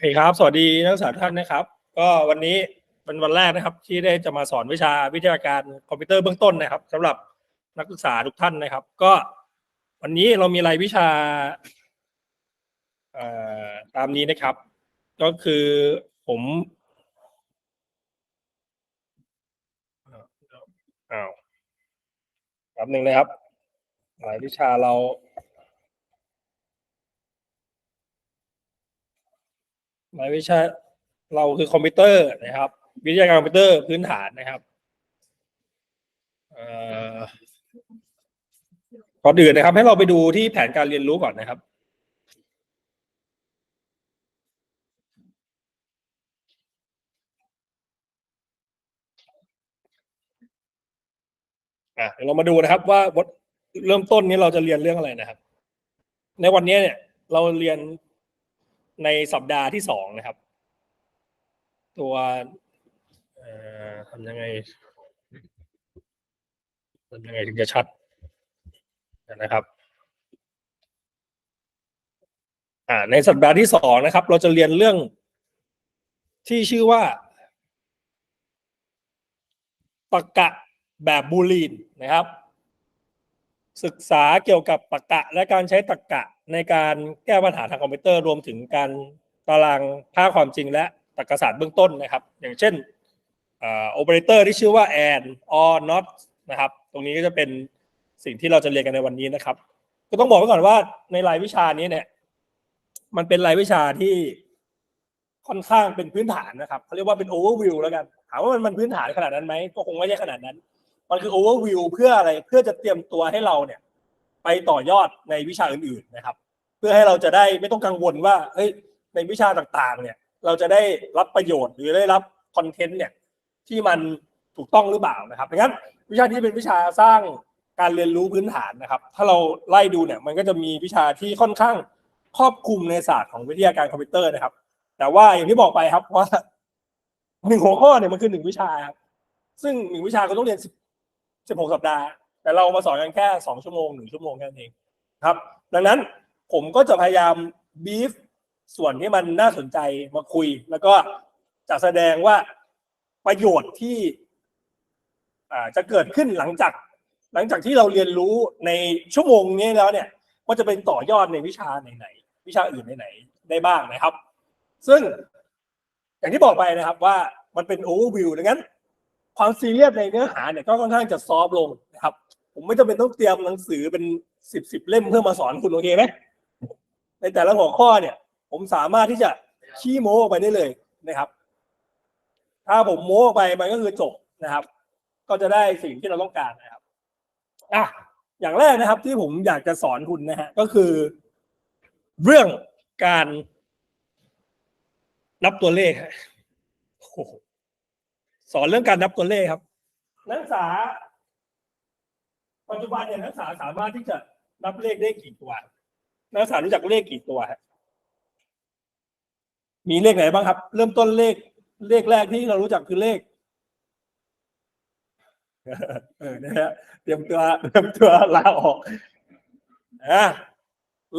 เคครับ สวัสดีนักศึกษาทุกท่านนะครับ ก็วันนี้เป็นวันแรกนะครับ ที่ได้จะมาสอนวิชาวิทยาการคอมพิวเตอร์เบื้องต้นนะครับสำหรับนักศึกษาทุกท่านนะครับ ก็วันนี้เรามีรายวิชาตามนี้นะครับ ก็คือผมอ้าวแป๊บหนึ่งนะครับรายวิชาเรา รายวิชาเราคือคอมพิวเตอร์นะครับ วิทยาการคอมพิวเตอร์พื้นฐานนะครับเอ่อก่อนอื่นนะครับ ให้เราไปดูที่แผนการเรียนรู้ก่อนนะครับอะเดี๋ยวเรามาดูนะครับ ว่าเริ่มต้นนี้เราจะเรียนเรื่องอะไรนะครับ ในวันนี้เนี่ย เราเรียน ในสัปดาห์ที่สองนะครับ ตัวทำยังไงทำยังไงถึงจะชัดนะครับอ่าในสัปดาห์ที่สองนะครับ เราจะเรียนเรื่องที่ชื่อว่าตรรกะแบบบูลีนนะครับ ศึกษาเกี่ยวกับตรรกะ และการใช้ตรรกะในการแก้ปัญหาทางคอมพิวเตอร์รวมถึงการตารางค่าความจริงและตรรกศาสตร์เบื้องต้นนะครับ อย่างเช่นโอเปอเรเตอร์ที่ชื่อว่า and or not นะครับ ตรงนี้ก็จะเป็นสิ่งที่เราจะเรียนกันในวันนี้นะครับ ก็ต้องบอกไว้ก่อนว่าในรายวิชานี้เนี่ย มันเป็นรายวิชาที่ค่อนข้างเป็นพื้นฐานนะครับเขาเรียกว่าเป็น overview แล้วกันถามว่ามันมันพื้นฐานขนาดนั้นไหมก็คงไม่ใช่ขนาดนั้น มันคือ overview เพื่ออะไรเพื่อจะเตรียมตัวให้เราเนี่ย ไปต่อยอดในวิชาอื่นๆนะครับ เพื่อให้เราจะได้ไม่ต้องกังวลว่าเฮ้ยในวิชาต่างๆ เนี่ย เราจะได้รับประโยชน์หรือได้รับคอนเทนต์เนี่ยที่มันถูกต้องหรือเปล่านะครับดังนั้นวิชานี้เป็นวิชาสร้างการเรียนรู้พื้นฐานนะครับ ถ้าเราไล่ดูเนี่ยมันก็จะมีวิชาที่ค่อนข้างครอบคลุมในศาสตร์ของวิทยาการคอมพิวเตอร์นะครับ แต่ว่าอย่างที่บอกไปครับว่าหนึ่งหัวข้อเนี่ยมันคือหนึ่งวิชาครับซึ่งหนึ่งวิชาก็ต้องเรียนสิบ สิบหกสัปดาห์ แต่เรามาสอนกันแค่สองชั่วโมงหนึ่งชั่วโมงแค่นั้นเองครับ ดังนั้นผมก็จะพยายามบีฟส่วนที่มันน่าสนใจมาคุย แล้วก็จะแสดงว่าประโยชน์ที่จะเกิดขึ้นหลังจาก หลังจากที่เราเรียนรู้ในชั่วโมงนี้แล้วเนี่ยว่าจะเป็นต่อยอดในวิชาไหนๆวิชาอื่นไหนๆได้บ้างนะครับ ซึ่งอย่างที่บอกไปนะครับว่ามันเป็นโอเวอร์วิวดังนั้น ความซีเรียสในเนื้อหาเนี่ยก็ค่อนข้างจะซอฟต์ลงนะครับ ผมไม่จำเป็นต้องเตรียมหนังสือเป็นสิบสิบเล่มเพื่อมาสอนคุณโอเคไหมในแต่ละหัวข้อเนี่ย ผมสามารถที่จะขี้โม้ออกไปได้เลยนะครับ ถ้าผมโม้ออกไปมันก็คือจบนะครับ ก็จะได้สิ่งที่เราต้องการนะครับอะอย่างแรกนะครับที่ผมอยากจะสอนคุณนะฮะก็คือ เรื่องการนับตัวเลขโอ้โห สอนเรื่องการนับตัวเลขครับ นักศึกษา ปัจจุบันเนี่ยนักศึกษาสามารถที่จะนับเลขได้กี่ตัว นักศึกษารู้จักเลขกี่ตัวฮะมีเลขไหนบ้างครับ เริ่มต้นเลขเลขแรกที่เรารู้จักคือเลขเออนะฮะเตรียมตัวเตรียมตัวลาออกอะ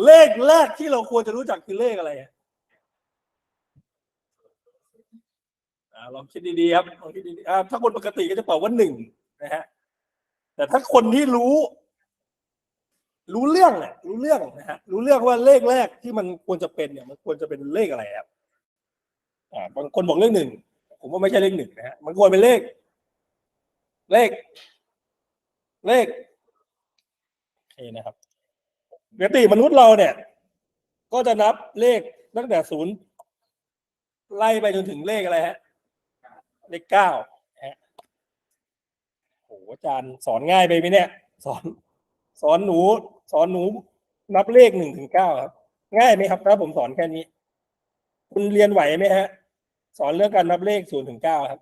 เลขแรกที่เราควรจะรู้จักคือเลขอะไรอะ อ่า ลองคิดดีๆครับลองคิดดีๆถ้าคนปกติก็จะตอบว่าหนึ่งนะฮะแต่ถ้าคนที่รู้ รู้เรื่องเนี่ยรู้เรื่องนะฮะรู้เรื่องว่าเลขแรกที่มันควรจะเป็นเนี่ย มันควรจะเป็นเลขอะไรครับอ่าบางคนบอกเลขหนึ่งผมว่าไม่ใช่เลขหนึ่งนะฮะมันควรเป็นเลข เลข เลขโอเคนะครับปกติมนุษย์เราเนี่ย ก็จะนับเลขตั้งแต่ศูนย์ไล่ไปจนถึงเลขอะไรฮะ เลขเก้าฮะโหอาจารย์สอนง่ายไปไหมเนี่ย สอน สอนหนู สอนหนูนับเลขหนึ่งถึงเก้าครับ ง่ายไหมครับถ้าผมสอนแค่นี้ คุณเรียนไหวไหมฮะ สอนเรื่องการนับเลขศูนย์ถึงเก้าครับ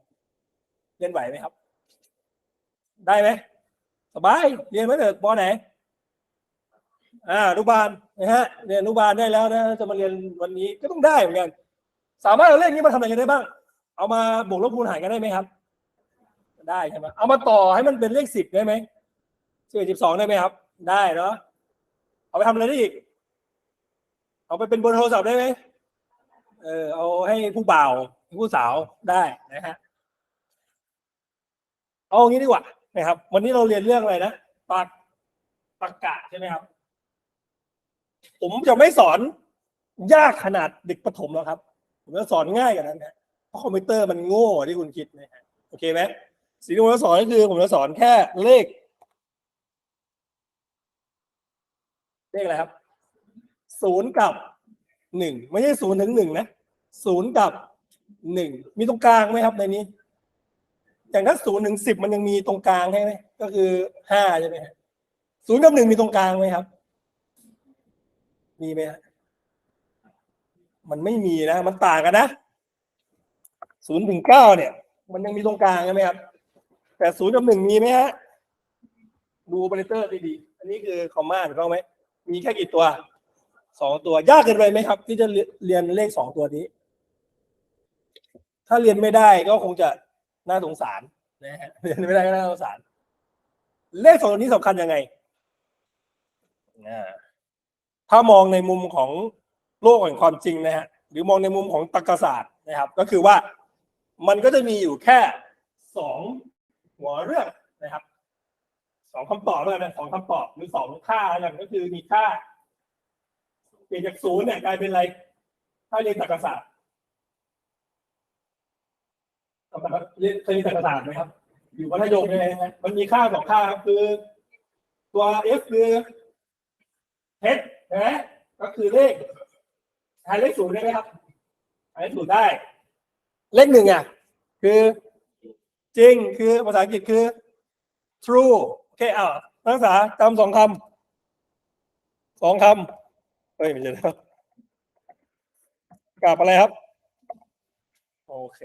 เรียนไหวไหมครับ ได้ไหมสบาย เรียนมาเถอะปอไหน อ่าอนุบาลนะฮะ เรียนอนุบาลได้แล้วนะ จะมาเรียนวันนี้ก็ต้องได้เหมือนกัน สามารถเอาเลขนี้มาทำอะไรกันได้บ้าง เอามาบวกลบคูณหารกันได้ไหมครับ ได้ใช่ไหมเอามาต่อให้มันเป็นเลขสิบได้ไหมสิบเอ็ดสิบสองได้ไหมครับ ได้เนาะเอาไปทำอะไรได้อีก เอาไปเป็นบอร์โทรศัพท์ได้ไหมเออเอาให้ผู้บ่าวผู้สาวได้นะฮะเอางี้ดีกว่านะครับ วันนี้เราเรียนเรื่องอะไรนะปักปักกะใช่ไหมครับ ผมจะไม่สอนยากขนาดเด็กประถมแล้วครับ ผมจะสอนง่ายกว่านั้นนะ คอมพิวเตอร์มันโง่ที่คุณคิดนะฮะโอเคไหมสิ่งที่ผมจะสอนก็คือผมจะสอนแค่เลข เลขอะไรครับศูนย์กับหนึ่งไม่ใช่ศูนย์ถึงหนึ่งนะศูนย์กับหนึ่งมีตรงกลางไหมครับในนี้ อย่างถ้าศูนย์ถึงสิบมันยังมีตรงกลางใช่ไหมก็คือห้าใช่ไหมศูนย์กับหนึ่งมีตรงกลางไหมครับ มีไหมมันไม่มีนะ มันต่างกันนะ ศูนย์ถึงเก้าเนี่ย มันยังมีตรงกลางใช่ไหมครับ แต่ศูนย์กับหนึ่งมีไหมฮะ ดูโอเปอเรเตอร์ดีๆ อันนี้คือคอมมานด์เขาไหม มีแค่กี่ตัวสองตัวยากเกินไปไหมครับ ที่จะเรียนเลขสองตัวนี้ ถ้าเรียนไม่ได้ก็คงจะน่าสงสารนะฮะเรียนไม่ได้ก็น่าสงสาร เลขสองตัวนี้สำคัญยังไงถ้ามองในมุมของโลกแห่งความจริงนะฮะหรือมองในมุมของตรรกศาสตร์นะครับ ก็คือว่า มันก็จะมีอยู่แค่สองหัวเรื่องนะครับสองคำตอบแล้วกันะสองคำตอบหรือสองค่าแล้วกันก็คือมีค่าเปลี่ยนจากศูนย์เนี่ยกลายเป็นอะไร ถ้าเรียนตรรกศาสตร์เรียนเคยเรียนตรรกศาสตร์ไหมครับ อยู่มัธยมเลยนะฮะมันมีค่าสองค่าครับคือ ตัว f คือ h นะก็คือเลขหาเลขศูนย์ได้ไหมครับหาเลขศูนย์ได้ เลขหนึ่งอะคือจริงคือภาษาอังกฤษคือ true โอเคอ่านักศึกษาจำสองคำสองคำเฮ้ยไม่ใช่แล้วกับอะไรครับ โอเค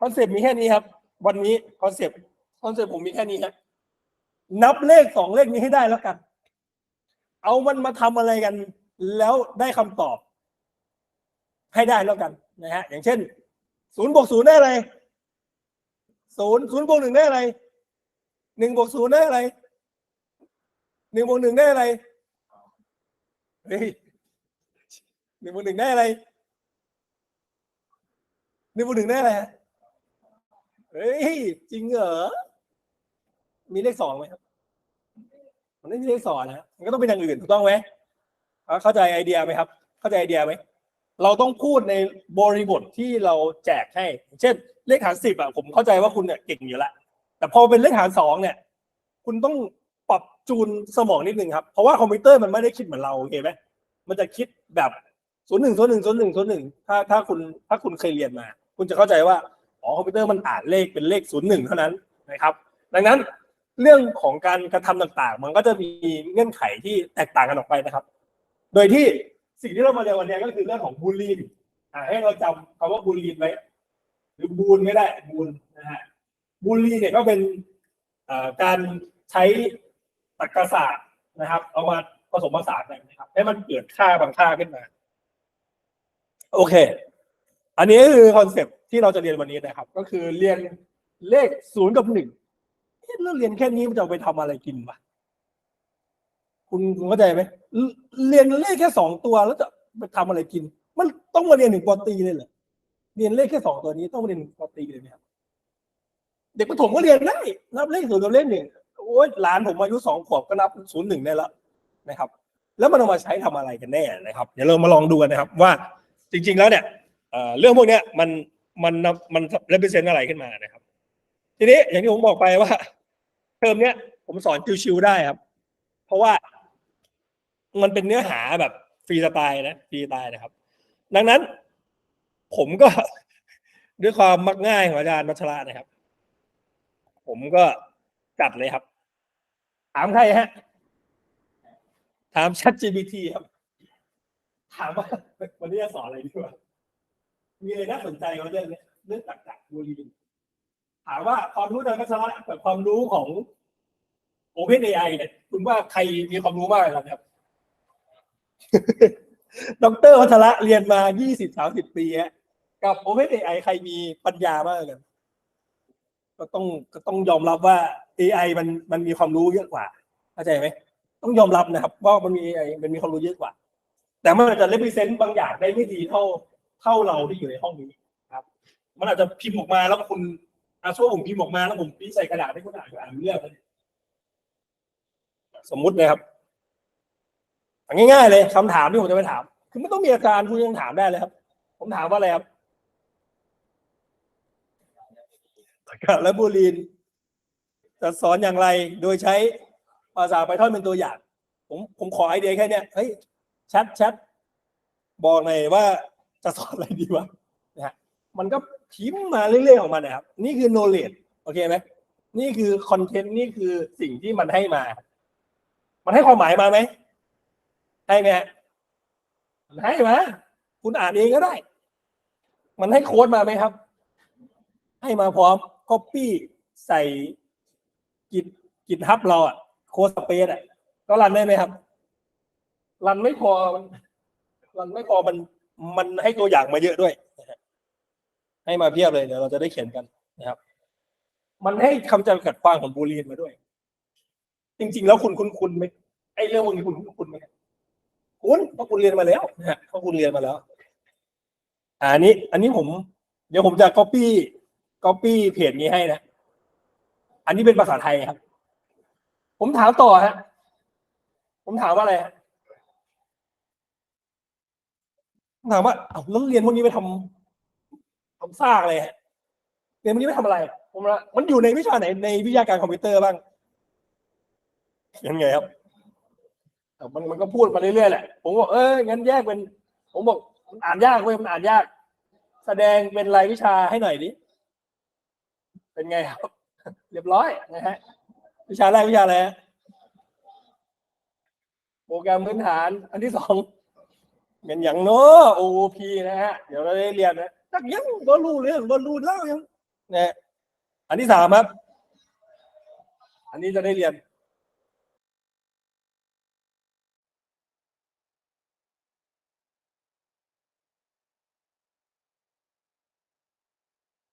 คอนเซปต์มีแค่นี้ครับ วันนี้คอนเซปต์คอนเซปต์ผมมีแค่นี้ครับนับเลขสองเลขนี้ให้ได้แล้วกัน เอามันมาทำอะไรกัน แล้วได้คำตอบ ให้ได้แล้วกันนะฮะอย่างเช่น ศูนย์บวกศูนย์ได้อะไรศูนย์ศูนย์บวกหนึ่งได้อะไรหนึ่งบวกศูนย์ได้อะไรหนึ่งบวกหนึ่งได้อะไรเฮ้ยหนึ่งบวกหนึ่งได้อะไรหนึ่งบวกหนึ่งได้อะไรเฮ้ยจริงเหรอมีเลขสองไหมครับมันไม่มีเลขสองนะมันก็ต้องเป็นอย่างอื่นถูกต้องไหมเข้าใจไอเดียไหมครับ เข้าใจไอเดียไหม เราต้องพูดในบริบทที่เราแจกให้ เช่น เลขหารสิบอะผมเข้าใจว่าคุณเนี่ยเก่งอยู่แล้วแต่พอเป็นเลขหารสองเนี่ย คุณต้องปรับจูนสมองนิดนึงครับ เพราะว่าคอมพิวเตอร์มันไม่ได้คิดเหมือนเราโอเคไหมมันจะคิดแบบศูนย์หนึ่งศูนย์หนึ่งศูนย์หนึ่งศูนย์หนึ่งถ้าถ้าคุณถ้าคุณเคยเรียนมา คุณจะเข้าใจว่าอ๋อคอมพิวเตอร์มันอ่านเลขเป็นเลขศูนย์หนึ่งเท่านั้นนะครับ ดังนั้นเรื่องของการกระทำต่างๆ มันก็จะมีเงื่อนไขที่แตกต่างกันออกไปนะครับ โดยที่ สิ่งที่เรามาเรียนวันนี้ก็คือเรื่องของบูลลีนอ่าให้เราจำคำว่าบูลลีนไว้หรือบูลไม่ได้บูลนะฮะบูลลีนเนี่ยก็เป็นการใช้ตรรกศาสตร์นะครับ เอามาผสมผสานกันนะครับ ให้มันเกิดค่าบางค่าขึ้นมา โอเค อันนี้คือคอนเซปต์ที่เราจะเรียนวันนี้นะครับ ก็คือเรียนเลขศูนย์กับหนึ่งเอ๊ะแล้วเรียนแค่นี้มันจะไปทำอะไรกินวะ คุณคุณเข้าใจไหมเรียนเลขแค่สองตัวแล้วจะไปทำอะไรกิน มันต้องมาเรียนถึงปอตีเลยเหรอเรียนเลขแค่สองตัวนี้ต้องมาเรียนปอตีเลยไหมครับเด็กประถมก็เรียนได้นับเลขศูนย์กับเลขหนึ่งโอ้ยหลานผมอายุสองขวบก็นับศูนย์หนึ่งได้แล้วนะครับ แล้วมันเอามาใช้ทำอะไรกันแน่นะครับ เดี๋ยวเรามาลองดูกันนะครับ ว่าจริง ๆ แล้วเนี่ยเรื่องพวกนี้มันมันมันเรปเซนอะไรขึ้นมานะครับ ทีนี้อย่างที่ผมบอกไปว่า เทอมเนี้ยผมสอนชิวๆได้ครับ เพราะว่า มันเป็นเนื้อหาแบบฟรีสไตล์นะฟรีสไตล์นะครับ ดังนั้น ผมก็ด้วยความมักง่ายของอาจารย์วัชระนะครับ ผมก็จัดเลยครับ ถามใครฮะ ถาม ChatGPT ครับ ถามว่าวันนี้จะสอนอะไรดีวะมีอะไรน่าสนใจกับเรื่องเนี้เรื่องตรรกบูลีนถามว่าความรู้ทางวัชระกับความรู้ของ OpenAI เนี่ยคุณว่าใครมีความรู้มากกว่ากันครับ ดรวัชระเรียนมายี่สิบสามสิบปีฮะกับ OpenAI ใครมีปัญญามากกัน ก็ต้องก็ต้องยอมรับว่า AI มันมันมีความรู้เยอะกว่าเข้าใจไหมต้องยอมรับนะครับว่ามันมี AI มันมีความรู้เยอะกว่า แต่มันอาจจะ represent บางอย่างได้ไม่ดีเท่าเท่าเราที่อยู่ในห้องนี้ครับ มันอาจจะพิมพ์ออกมาแล้วคุณอาช่วยผมพิมพ์ออกมาแล้วผมพิมพ์ใส่กระดาษให้คุณอ่านอ่านเรื่องสมมุตินะครับ ง่ายๆเลยคำถามที่ผมจะไปถาม คือไม่ต้องมีอาจารย์คุณยังถามได้เลยครับ ผมถามว่าอะไรครับตรรกะและบูลีนจะสอนอย่างไรโดยใช้ภาษาไพทอนเป็นตัวอย่าง ผมผมขอไอเดียแค่เนี้ยเฮ้ยชทแชทบอกหน่อยว่าจะสอนอะไรดีวะนะฮะมันก็พิมพ์มาเรื่อยๆของมันนะครับ นี่คือ knowledge โอเคไหมนี่คือคอนเทนต์นี่คือสิ่งที่มันให้มา มันให้ความหมายมาไหม ให้ไหมมันให้มาคุณอ่านเองก็ได้ มันให้โค้ดมาไหมครับ ให้มาพร้อม copy ใส่กิจกิจฮับเราอะโค้ดสเปซอะก็รันได้ไหมครับ รันไม่พอมันรันไม่พอมันมันให้ตัวอย่างมาเยอะด้วยให้มาเพียบเลยเดี๋ยวเราจะได้เขียนกันนะครับ มันให้คำจำกัดความของบูลีนมาด้วย จริง ๆ แล้วคุณคุณคุณไหมไอ้เรื่องพวกนี้คุณคุณคุณไหม คุณเพราะคุณเรียนมาแล้วนะฮะเพราะคุณเรียนมาแล้วอ่าอันนี้ อันนี้ผม เดี๋ยวผมจะ copy copy เพจนี้ให้นะ อันนี้เป็นภาษาไทยครับ ผมถามต่อฮะ ผมถามว่าอะไรฮะผมถามว่าเอาแล้วเรียนพวกนี้ไปทำทำซากอะไรฮะเรียนพวกนี้ไปทำอะไร ผมว่ามันอยู่ในวิชาไหนในวิทยาการคอมพิวเตอร์บ้างยังไงครับแต่ มันมันก็พูดมาเรื่อยๆแหละ ผมบอกเอองั้นแยกเป็น ผมบอกมันอ่านยากเว้ยมันอ่านยาก แสดงเป็นรายวิชาให้หน่อยดิเป็นไงครับ เรียบร้อยนะฮะ วิชาแรกวิชาอะไรฮะโปรแกรมพื้นฐาน อันที่สองเป็นอย่างโน้ OOP นะฮะ เดี๋ยวเราได้เรียนนะตักยังบอรู้เรื่องบอรู้เล่ายังนะฮะอันที่สามครับ อันนี้จะได้เรียน